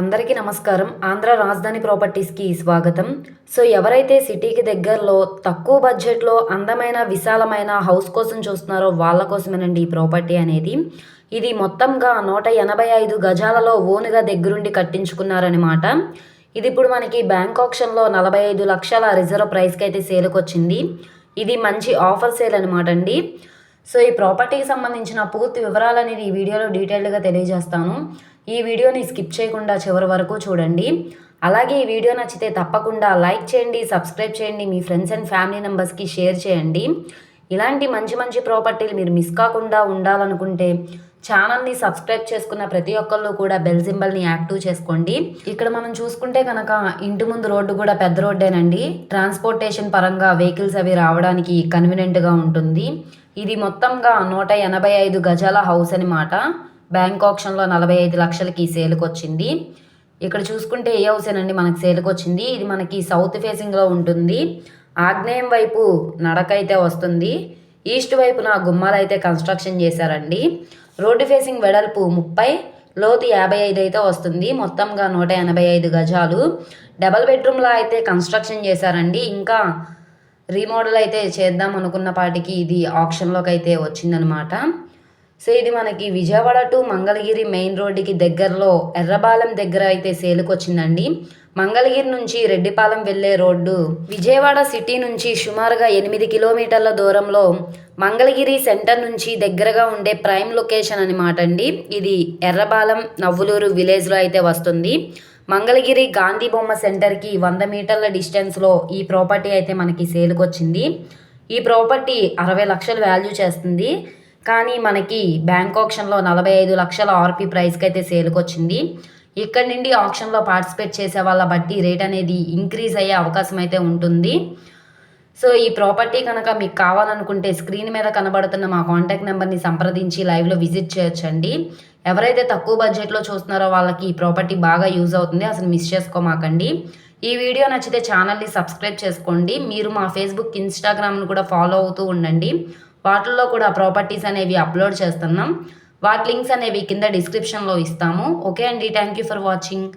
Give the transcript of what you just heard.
అందరికీ నమస్కారం. ఆంధ్ర రాజధాని ప్రాపర్టీస్కి స్వాగతం. సో ఎవరైతే సిటీకి దగ్గరలో తక్కువ బడ్జెట్లో అందమైన విశాలమైన హౌస్ కోసం చూస్తున్నారో వాళ్ళ కోసమేనండి ఈ ప్రాపర్టీ అనేది. ఇది మొత్తంగా నూట ఎనభై ఐదు గజాలలో ఓనుగా దగ్గరుండి కట్టించుకున్నారనమాట ఇది ఇప్పుడు మనకి బ్యాంక్ ఆప్షన్లో నలభై ఐదు లక్షల రిజర్వ్ ప్రైస్కి అయితే సేల్కి వచ్చింది ఇది మంచి ఆఫర్ సేల్ అనమాట అండి. సో ఈ ప్రాపర్టీకి సంబంధించిన పూర్తి వివరాలు అనేది ఈ వీడియోలో డీటెయిల్డ్గా తెలియజేస్తాను. ఈ వీడియోని స్కిప్ చేయకుండా చివరి వరకు చూడండి. అలాగే ఈ వీడియో నచ్చితే తప్పకుండా లైక్ చేయండి సబ్స్క్రైబ్ చేయండి మీ ఫ్రెండ్స్ అండ్ ఫ్యామిలీ మెంబర్స్కి షేర్ చేయండి. ఇలాంటి మంచి మంచి ప్రాపర్టీలు మీరు మిస్ కాకుండా ఉండాలనుకుంటే ఛానల్ని సబ్స్క్రైబ్ చేసుకున్న ప్రతి ఒక్కళ్ళు కూడా బెల్ సింబల్ని యాక్టివ్ చేసుకోండి. ఇక్కడ మనం చూసుకుంటే కనుక ఇంటి ముందు రోడ్డు కూడా పెద్ద రోడ్డేనండి. ట్రాన్స్పోర్టేషన్ పరంగా వెహికల్స్ అవి రావడానికి కన్వీనియంట్గా ఉంటుంది. ఇది మొత్తంగా నూట ఎనభై ఐదు గజాల హౌస్ అనమాట బ్యాంక్ ఆప్షన్లో నలభై ఐదు లక్షలకి సేల్కి వచ్చింది. ఇక్కడ చూసుకుంటే ఏ హౌస్ అండి మనకి సేల్కి వచ్చింది. ఇది మనకి సౌత్ ఫేసింగ్లో ఉంటుంది. ఆగ్నేయం వైపు నడక అయితే వస్తుంది. ఈస్ట్ వైపున గుమ్మాలు అయితే కన్స్ట్రక్షన్ చేశారండి. రోడ్డు ఫేసింగ్ వెడల్పు ముప్పై లోతు యాభై ఐదు అయితే వస్తుంది. మొత్తంగా నూట ఎనభై ఐదు గజాలు. డబల్ బెడ్రూమ్లో అయితే కన్స్ట్రక్షన్ చేశారండి. ఇంకా రీమోడల్ అయితే చేద్దాం అనుకున్న పాటికి ఇది ఆప్షన్లోకి అయితే వచ్చిందనమాట. సో ఇది మనకి విజయవాడ టు మంగళగిరి మెయిన్ రోడ్డుకి దగ్గరలో ఎర్రబాలెం దగ్గర అయితే సేలుకొచ్చిందండి. మంగళగిరి నుంచి రెడ్డిపాలెం వెళ్ళే రోడ్డు విజయవాడ సిటీ నుంచి సుమారుగా ఎనిమిది కిలోమీటర్ల దూరంలో మంగళగిరి సెంటర్ నుంచి దగ్గరగా ఉండే ప్రైమ్ లొకేషన్ అనమాట అండి. ఇది ఎర్రబాలెం నవ్వులూరు విలేజ్లో అయితే వస్తుంది. మంగళగిరి గాంధీ బొమ్మ సెంటర్కి వంద మీటర్ల డిస్టెన్స్లో ఈ ప్రాపర్టీ అయితే మనకి సేలుకొచ్చింది. ఈ ప్రాపర్టీ అరవై లక్షలు వాల్యూ చేస్తుంది. కానీ మనకి బ్యాంక్ ఆప్షన్లో నలభై ఐదు లక్షల ఆర్పీ ప్రైస్కి అయితే సేల్కి వచ్చింది ఇక్కడ నుండి ఆప్షన్లో పార్టిసిపేట్ చేసే వాళ్ళ బట్టి రేట్ అనేది ఇంక్రీజ్ అయ్యే అవకాశం అయితే ఉంటుంది. సో ఈ ప్రాపర్టీ కనుక మీకు కావాలనుకుంటే స్క్రీన్ మీద కనబడుతున్న మా కాంటాక్ట్ నెంబర్ని సంప్రదించి లైవ్లో విజిట్ చేయొచ్చండి. ఎవరైతే తక్కువ బడ్జెట్లో చూస్తున్నారో వాళ్ళకి ఈ ప్రాపర్టీ బాగా యూజ్ అవుతుంది. అసలు మిస్ చేసుకోమాకండి. ఈ వీడియో నచ్చితే ఛానల్ని సబ్స్క్రైబ్ చేసుకోండి. మీరు మా ఫేస్బుక్ ఇన్స్టాగ్రామ్ను కూడా ఫాలో అవుతూ ఉండండి. వాటిల్లో కూడా ప్రాపర్టీస్ అనేవి అప్లోడ్ చేస్తున్నాం. వాటి లింక్స్ అనేవి కింద డిస్క్రిప్షన్లో ఇస్తాము. ఓకే అండి థ్యాంక్ యూ ఫర్ వాచింగ్